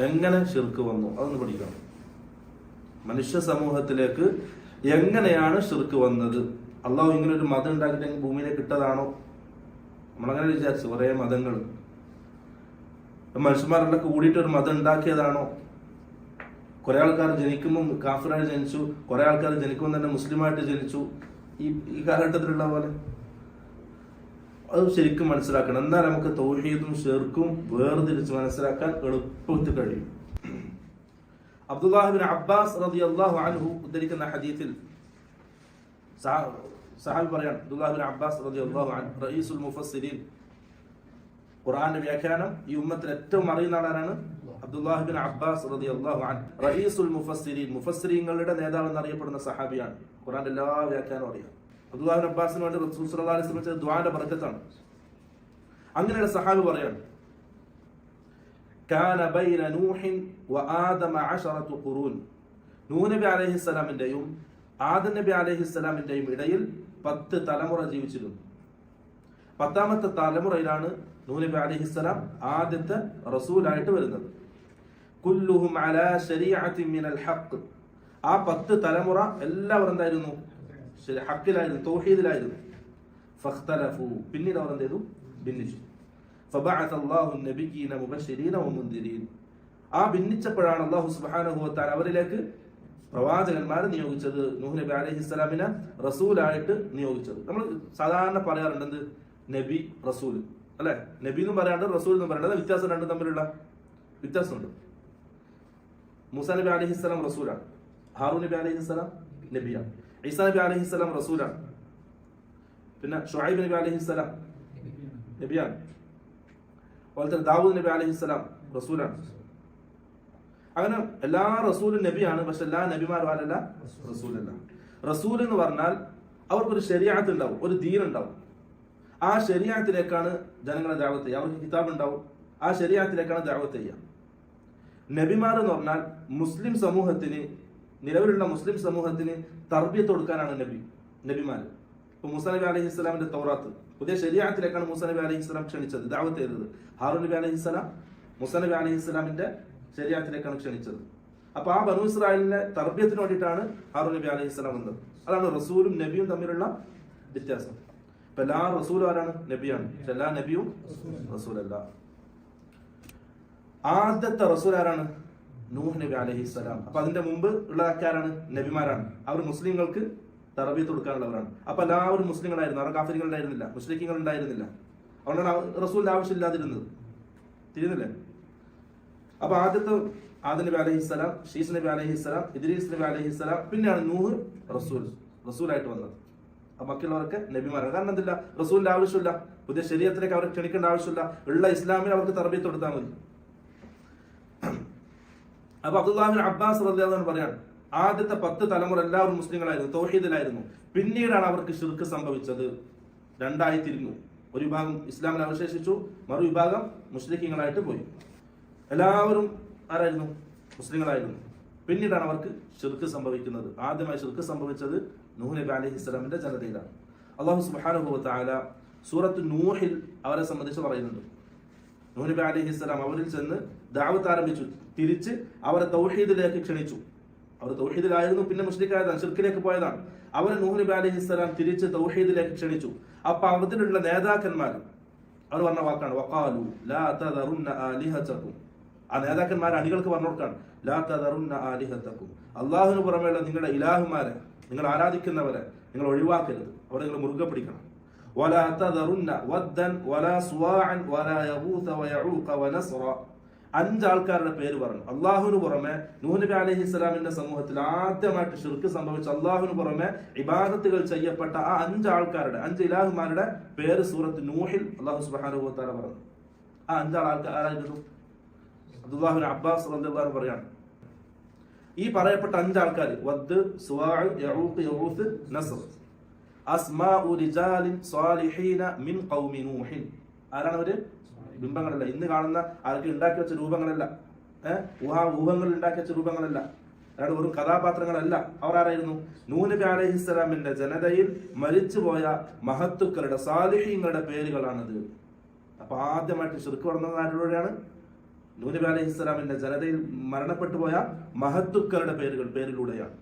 എങ്ങനെ ഷിർക്ക് വന്നു? അതൊന്ന് പഠിക്കണം. മനുഷ്യ സമൂഹത്തിലേക്ക് എങ്ങനെയാണ് ഷിർക്ക് വന്നത്? അള്ളാഹു ഇങ്ങനെ ഒരു മതം ഉണ്ടാക്കിയിട്ട് ഭൂമിയിലേക്ക് ഇട്ടതാണോ നമ്മളങ്ങനെ വിചാരിച്ചു കുറേ മതങ്ങൾ. മനുഷ്യന്മാരുടെ കൂടിയിട്ട് ഒരു മതം ഉണ്ടാക്കിയതാണോ? കുറെ ആൾക്കാർ ജനിക്കുമ്പോൾ കാഫിറായി ജനിച്ചു കുറെ ആൾക്കാർ ജനിക്കുമ്പോൾ തന്നെ മുസ്ലിമായിട്ട് ജനിച്ചു. ഈ ഈ കാലഘട്ടത്തിലുള്ള പോലെ. അത് ശരിക്കും മനസ്സിലാക്കണം. എന്നാൽ നമുക്ക് തൗഹീദും ഷെർക്കും വേർതിരിച്ച് മനസ്സിലാക്കാൻ എളുപ്പത്തിൽ കഴിയും. അബ്ദുല്ലാഹിബിൻ അബ്ബാസ് റളിയല്ലാഹു അൻഹു ഉദ്ധരിക്കുന്ന സഹ- സഹാബി പറയാണ് അബ്ദുല്ലാഹിബിൻ അബ്ബാസ് റളിയല്ലാഹു അൻ റഈസുൽ മുഫസ്സിരീൻ. ഖുറാന്റെ വ്യാഖ്യാനം ഈ ഉമ്മത്തിൽ ഏറ്റവും അറിയുന്ന ആളാണ് അബ്ദുല്ലാഹിബിൻ അബ്ബാസ് റളിയല്ലാഹു അൻ റഈസുൽ മുഫസ്സിരീൻ. മുഫസ്സിരീങ്ങളുടെ നേതാവ് എന്നറിയപ്പെടുന്ന സഹാബിയാണ്. ഖുറാന്റെ എല്ലാ വ്യാഖ്യാനവും അറിയാം. അബ്ദുല്ലാഹിബിൻ അബ്ബാസിന് വേണ്ടി റസൂൽ സല്ലല്ലാഹു അലൈഹി വസല്ലം ചെയ്ത ദുആന്റെ ബർക്കത്താണ് അങ്ങനെയുള്ള സഹാബി പറയാണ് കാന ബൈന നൂഹിൻ വആദമ അശറത്തു ഖുറൂൻ. നൂഹ് നബി അലൈഹിസ്സലാമിന്റെയും ആദം നബി അലൈഹിസ്സലാമിന്റെയും ഇടയിൽ പത്ത് തലമുറ ജീവിച്ചിരുന്നു. പത്താമത്തെ തലമുറയിലാണ് നൂഹ് നബി അലൈഹിസ്സലാം ആദ്യത്തെ റസൂലായിട്ട് വരുന്നത്. കുല്ലുഹും അലാ ശരീഅത്തിൻ മിനൽ ഹഖ്. ആ പത്ത് തലമുറ എല്ലാവരും എന്തായിരുന്നു? ശരി ഹക്കിലായിരുന്നു തൗഹീദിലായിരുന്നു. ഫഖ്തലഫു പിന്നീട് അവർ എന്ത് ചെയ്തു ഭിന്നിച്ചു അല്ലാഹു നബിയീന മുബശ്ശിരീന വമുൻദിരീൻ ആ ഭിന്നിച്ചപ്പോഴാണ് അള്ളാഹു സുബ്ഹാനഹു വതആല അവരിലേക്ക് പ്രവാചകന്മാരെ നിയോഗിച്ചത്. നൂഹ് നബി അലൈഹിസ്സലാമിനെ റസൂലായിട്ട് നിയോഗിച്ചത്. നമ്മൾ സാധാരണ പറയാറുണ്ട് എന്ത്? നബി റസൂൽ അല്ലെ? നബി എന്നും പറയാണ്ട് റസൂൽ എന്നും പറയാണ്ട്. വ്യത്യാസം രണ്ടും തമ്മിലുള്ള വ്യത്യാസമുണ്ട്. മൂസ നബി അലൈഹിസ്സലാം റസൂലാണ്. ഹാറു നബി അലൈഹിസ്സലാം നബിയാണ്. ഈസാ നബി അലൈഹി സ്വലാം റസൂലാണ്. പിന്നെ ഷുഹൈബ് നബി അലൈഹി സ്വലാം നബിയാണ്. അതുപോലെ തന്നെ ദാവൂദ് നബി അലൈഹി സ്വലാം റസൂലാണ്. അങ്ങനെ എല്ലാ റസൂലും നബിയാണ് പക്ഷെ എല്ലാ നബിമാരും ആരല്ല? റസൂലല്ല. റസൂൽ എന്ന് പറഞ്ഞാൽ അവർക്കൊരു ശരിയാത്ത് ഉണ്ടാവും ഒരു ദീൻ ഉണ്ടാവും. ആ ശരിയാത്തിലേക്കാണ് ജനങ്ങളെ ദാവത്ത് ചെയ്യുക. അവർക്ക് കിതാബ് ഉണ്ടാവും ആ ശരിയാത്തിലേക്കാണ് ദാവത്ത് ചെയ്യുക. നബിമാർ എന്ന് പറഞ്ഞാൽ മുസ്ലിം സമൂഹത്തിന് നിലവിലുള്ള മുസ്ലിം സമൂഹത്തിന് തർബിയത്ത് കൊടുക്കാനാണ് നബി നബിമാർ ഇപ്പൊ മൂസ അലൈഹി ഇസ്ലാമിന്റെ തൗറാത്ത്. പുതിയ ശരിയാത്തിലേക്കാണ് മൂസ അലൈഹി ഇസ്ലാം ക്ഷണിച്ചത് ദാവത്ത് ചെയ്തത്. ഹാറു നബി അലഹി ഇസ്ലാം മൂസ അലൈഹി ഇസ്ലാമിന്റെ ശരിയാത്തിലേക്കാണ് ക്ഷണിച്ചത്. അപ്പൊ ആ ബനു ഇസ്രായേലിന്റെ തർബിയത്തിന് വേണ്ടിയിട്ടാണ് ഹാറു നബി അലഹി ഇസ്ലാം വന്നത്. അതാണ് റസൂലും നബിയും തമ്മിലുള്ള വ്യത്യാസം. ഇപ്പൊ എല്ലാ റസൂലും ആരാണ്? നബിയാണ്. എല്ലാ നബിയും റസൂലല്ല. ആദ്യത്തെ റസൂൽ ആരാണ്? നൂഹ് നബി അലഹിസ്സലാം അപ്പൊ അതിന്റെ മുമ്പ് ഉള്ള ആൾക്കാരാണ്? നബിമാരാണ്. അവർ മുസ്ലിങ്ങൾക്ക് തറബീത്ത് കൊടുക്കാനുള്ളവരാണ്. അപ്പൊ എല്ലാവരും മുസ്ലിങ്ങളായിരുന്നു. അവർ കാഫിരികൾ ഉണ്ടായിരുന്നില്ല മുസ്ലിങ്ങൾ ഉണ്ടായിരുന്നില്ല അതുകൊണ്ടാണ് റസൂലിന്റെ ആവശ്യമില്ലാതിരുന്നത്. തിരിയുന്നില്ലേ? അപ്പൊ ആദ്യത്തെ ആദം നബി അലഹിസ്സലാം ഷീസ് നബി അലഹിസ്സലാം ഇദ്രീസ് നബി അലഹിസ്സലാം പിന്നെയാണ് നൂഹ് റസൂൽ. റസൂലായിട്ട് വന്നത്. അപ്പൊ ബാക്കിയുള്ളവർക്ക് നബിമാരാണ്. കാരണം എന്തില്ല? റസൂലിന്റെ ആവശ്യമില്ല. പുതിയ ശരീരത്തിലേക്ക് അവരെ ക്ഷണിക്കേണ്ട ആവശ്യമില്ല. ഉള്ള ഇസ്ലാമിൽ അവർക്ക് തറബീത്ത് കൊടുത്താൽ മതി. അപ്പൊ അബ്ദുല്ലാഹിൻ അബ്ബാസ് റളിയല്ലാഹു പറയാണ് ആദ്യത്തെ പത്ത് തലമുറ എല്ലാവരും മുസ്ലിങ്ങളായിരുന്നു തൗഹീദിലായിരുന്നു. പിന്നീടാണ് അവർക്ക് ഷിർക്ക് സംഭവിച്ചത്. രണ്ടായി തിരിഞ്ഞു. ഒരു വിഭാഗം ഇസ്ലാമിൽ അവശേഷിച്ചു മറുവിഭാഗം മുസ്ലിഖീങ്ങളായിട്ട് പോയി. എല്ലാവരും ആരായിരുന്നു? മുസ്ലിങ്ങളായിരുന്നു. പിന്നീടാണ് അവർക്ക് ഷിർക്ക് സംഭവിക്കുന്നത്. ആദ്യമായി ഷിർക്ക് സംഭവിച്ചത് നൂഹ് നബി അലഹി ഇസ്ലാമിന്റെ ജനതയിലാണ്. അള്ളാഹു തആല സൂറത്ത് നൂഹിൽ അവരെ സംബന്ധിച്ച് പറയുന്നുണ്ട്. നൂഹ് നബി അലഹി ഇസ്ലാം അവരിൽ ചെന്ന് ദാവത്ത് ആരംഭിച്ചു. തിരിച്ച് അവരെ തൗഹീദിലേക്ക് ക്ഷണിച്ചു അവർ തൗഹീദിലായിരുന്നു പിന്നെ മുസ്ലിക്കായതാണ് ഷിർക്കിലേക്ക് പോയതാണ് അവരെ നൂഹ് നബി അലൈഹി സ്വലാം തിരിച്ച് തൗഹീദിലേക്ക് ക്ഷണിച്ചു അപ്പൊ അവരിലുള്ള നേതാക്കന്മാർ അവർ പറഞ്ഞ വാക്കാണ് വഖാലു ലാ തദറുന്ന ആലിഹതകും ആ നേതാക്കന്മാർ അണികൾക്ക് പറഞ്ഞു കൊടുക്കാണ് ലാ തദറുന്ന ആലിഹതകും അള്ളാഹുവിന് പുറമെയുള്ള നിങ്ങളുടെ ഇലാഹുമാരെ നിങ്ങൾ ആരാധിക്കുന്നവരെ നിങ്ങൾ ഒഴിവാക്കരുത് അവരെ നിങ്ങൾ മുറുകെ പിടിക്കണം ولا تذرن ودا ولا سواعا ولا يغوث ويعوق ونسرا അഞ്ച് ആൾക്കാരുടെ പേര് പറഞ്ഞു. അള്ളാഹുവിന് പുറമെ നൂഹ് അലഹി ഇസ്ലാമിന്റെ സമൂഹത്തിൽ ആദ്യമായിട്ട് ഷിർക്ക് സംഭവിച്ച അള്ളാഹുവിന് പുറമെ ഇബാദത്തുകൾ ചെയ്യപ്പെട്ട ആ അഞ്ചാൾക്കാരുടെ അഞ്ച് ഇലാഹുമാരുടെ പേര് സൂറത്ത് നൂഹിൽ അള്ളാഹു സുബ്ഹാനഹു വതആല പറഞ്ഞു. ആ അഞ്ചാൾ ആൾക്കാർ ആരായിരുന്നു അബ്ദുല്ലാഹിബിൻ അബ്ബാസ് അൻഹു പറയാണ്. ഈ പറയപ്പെട്ട അഞ്ചാൾക്കാർ വദ് സുവാഴ് നസ്ർ. അസ്മാഉ റിജാലിൻ സ്വാലിഹീന മിൻ ഖൗമി നൂഹിൻ. ആരാണ് അവർ ബിംബങ്ങളല്ല. ഇന്ന് കാണുന്ന ആൾക്ക് ഉണ്ടാക്കി വെച്ച രൂപങ്ങളല്ല. ഏഹ് ഊഹാ ഊഹങ്ങൾ ഉണ്ടാക്കി വെച്ച രൂപങ്ങളല്ല. അതായത് വെറും കഥാപാത്രങ്ങളല്ല. അവർ ആരായിരുന്നു നൂനബി അലഹിസ്സലാമിന്റെ ജനതയിൽ മരിച്ചുപോയ മഹത്തുക്കളുടെ സാലിഹ്യങ്ങളുടെ പേരുകളാണത്. അപ്പൊ ആദ്യമായിട്ട് ഷിർക്ക് പറഞ്ഞത് ആരോടെയാണ്? നൂനബി അലഹി ഇസ്ലാമിന്റെ ജനതയിൽ മരണപ്പെട്ടു പോയ മഹത്തുക്കളുടെ പേരുകൾ പേരിലൂടെയാണ്.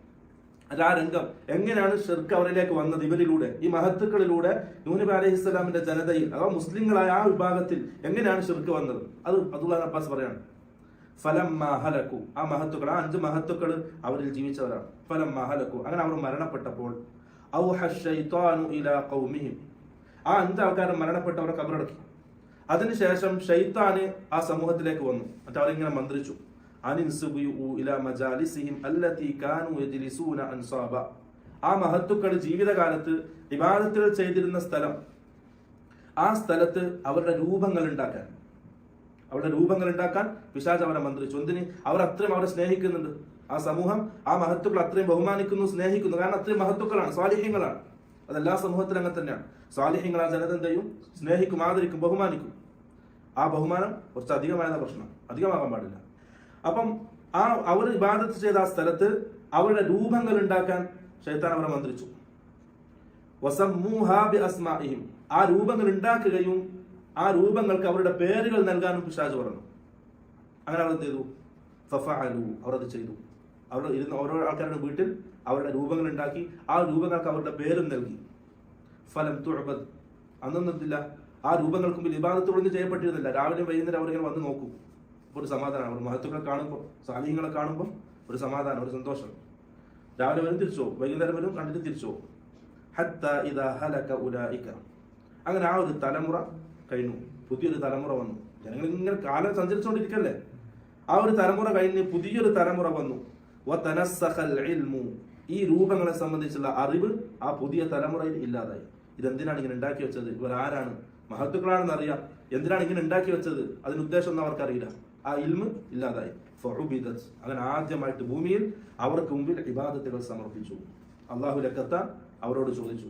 ആ രംഗം എങ്ങനെയാണ് ഷിർക്ക് അവരിലേക്ക് വന്നത്? ഇവരിലൂടെ ഈ മഹത്തുക്കളിലൂടെ നൂനബി അലൈഹി ഇസ്ലാമിന്റെ ജനതയിൽ അഥവാ മുസ്ലിങ്ങളായ ആ വിഭാഗത്തിൽ എങ്ങനെയാണ് ഷിർക്ക് വന്നത്? അത് അബ്ദുള്ള അബ്ബാസ് പറയാണ്. ഫലം മഹലക്കു ആ മഹത്തുക്കൾ ആ അഞ്ച് മഹത്തുക്കൾ അവരിൽ ജീവിച്ചവരാണ്. ഫലം മഹലക്കു അങ്ങനെ അവർ മരണപ്പെട്ടപ്പോൾ ആ അഞ്ച് ആൾക്കാർ മരണപ്പെട്ടവരെ കബറടക്കി. അതിനുശേഷം ഷെയ്ത്താന് ആ സമൂഹത്തിലേക്ക് വന്നു. അവരിങ്ങനെ മന്ത്രിച്ചു. ആ മഹത്തുക്കൾ ജീവിതകാലത്ത് വിവാദത്തിൽ ചെയ്തിരുന്ന സ്ഥലം. ആ സ്ഥലത്ത് അവരുടെ രൂപങ്ങൾ ഉണ്ടാക്കാൻ. അവരുടെ രൂപങ്ങൾ ഉണ്ടാക്കാൻ പിശാജ് അവരെ മന്ത്രിച്ചു. എന്തിന്? അവർ അത്രയും അവരെ സ്നേഹിക്കുന്നുണ്ട്. ആ സമൂഹം ആ മഹത്തുക്കൾ അത്രയും ബഹുമാനിക്കുന്നു സ്നേഹിക്കുന്നു. കാരണം അത്രയും മഹത്തുക്കളാണ് സ്വാലിഹ്യങ്ങളാണ്. അതെല്ലാ സമൂഹത്തിലും അങ്ങനെ തന്നെയാണ്. സ്വാലിഹ്യങ്ങൾ ആ ജനത സ്നേഹിക്കും ആദരിക്കും ബഹുമാനിക്കും. ആ ബഹുമാനം കുറച്ച് അധികമായ പ്രശ്നം. അധികമാകാൻ പാടില്ല. അപ്പം ആ അവർ ഇബാദത്ത് ചെയ്ത ആ സ്ഥലത്ത് അവരുടെ രൂപങ്ങൾ ഉണ്ടാക്കാൻ ഷൈത്താൻ അവരെ മന്ത്രിച്ചു. വസമ്മൂഹാ ബി അസ്മാഇഹിം ആ രൂപങ്ങൾ ഉണ്ടാക്കുകയും ആ രൂപങ്ങൾക്ക് അവരുടെ പേരുകൾ നൽകാനും പിശാജ് പറഞ്ഞു. അങ്ങനെ അവർ ചെയ്തു? ഫഫഅലു. അവർ അത് ചെയ്തു. അവർ ഇരുന്ന ഓരോ ആൾക്കാരുടെ വീട്ടിൽ അവരുടെ രൂപങ്ങൾ ഉണ്ടാക്കി ആ രൂപങ്ങൾക്ക് അവരുടെ പേരും നൽകി. ഫലം തുഴബദ് അന്നൊന്നില്ല ആ രൂപങ്ങൾക്ക് മുമ്പിൽ ഒന്നും ചെയ്യപ്പെട്ടിരുന്നില്ല. രാവിലെ വൈകുന്നേരം അവരിങ്ങനെ വന്ന് നോക്കും. ഒരു സമാധാനം ഒരു മഹത്വങ്ങളെ കാണുമ്പോൾ സാലിഹ്യങ്ങളെ കാണുമ്പോൾ ഒരു സമാധാനം ഒരു സന്തോഷം. രാവിലെ വരും തിരിച്ചു പോകും. വൈകുന്നേരം വരും കണ്ടിട്ട് തിരിച്ചു പോകും. ഹലക അങ്ങനെ ആ ഒരു തലമുറ കഴിഞ്ഞു. പുതിയൊരു തലമുറ വന്നു. ജനങ്ങൾ ഇങ്ങനെ കാലം സഞ്ചരിച്ചുകൊണ്ടിരിക്കല്ലേ? ആ ഒരു തലമുറ കഴിഞ്ഞ് പുതിയൊരു തലമുറ വന്നു. ഈ രൂപങ്ങളെ സംബന്ധിച്ചുള്ള അറിവ് ആ പുതിയ തലമുറയിൽ ഇല്ലാതായി. ഇതെന്തിനാണ് ഇങ്ങനെ ഉണ്ടാക്കി വെച്ചത്? ഇവർ ആരാണ് മഹത്തുക്കളാണെന്ന് അറിയാം എന്തിനാണ് ഇങ്ങനെ ഉണ്ടാക്കി വെച്ചത്? അതിന് ഉദ്ദേശം ഒന്നും അവർക്കറിയില്ല. ആ ഇൽമ് ഇല്ലാതായി. ഫഉബിദത്. അങ്ങനെ ആദ്യമായിട്ട് ഭൂമിയിൽ അവർക്ക് മുമ്പിൽ ഇബാദത്തുകൾ സമർപ്പിച്ചു. അള്ളാഹുലേക്ക് എത്താൻ അവരോട് ചോദിച്ചു.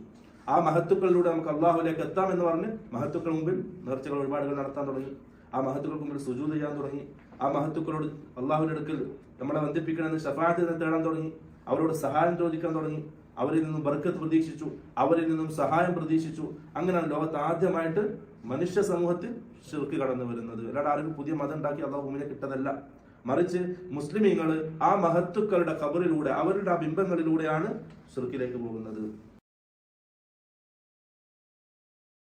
ആ മഹത്തുക്കളിലൂടെ നമുക്ക് അള്ളാഹുലേക്ക് എത്താം എന്ന് പറഞ്ഞ് മഹത്തുക്കൾ മുമ്പിൽ നേർച്ചകൾ ഒരുപാടുകൾ നടത്താൻ തുടങ്ങി. ആ മഹത്തുക്കൾക്ക് മുമ്പിൽ സുജൂത് ചെയ്യാൻ തുടങ്ങി. ആ മഹത്തുക്കളോട് അള്ളാഹുവിന്റെ അടുക്കൽ നമ്മളെ ബന്ധിപ്പിക്കണമെന്ന് ഷഫാത്ത് തേടാൻ തുടങ്ങി. അവരോട് സഹായം ചോദിക്കാൻ തുടങ്ങി. അവരിൽ നിന്നും ബർക്കത്ത് പ്രതീക്ഷിച്ചു. അവരിൽ നിന്നും സഹായം പ്രതീക്ഷിച്ചു. അങ്ങനെയാണ് ലോകത്ത് ആദ്യമായിട്ട് മനുഷ്യ സമൂഹത്തിൽ ഷിർക്ക് കടന്നു വരുന്നത്. അല്ലാണ്ട് ആർക്കും പുതിയ മതം ഉണ്ടാക്കി അള്ളാഹു ഭൂമിനെ കിട്ടതല്ല മറിച്ച് മുസ്ലിമീങ്ങൾ ആ മഹത്തുക്കളുടെ കബറിലൂടെ അവരുടെ ആ ബിംബങ്ങളിലൂടെയാണ് ഷിർക്കിലേക്ക് പോകുന്നത്.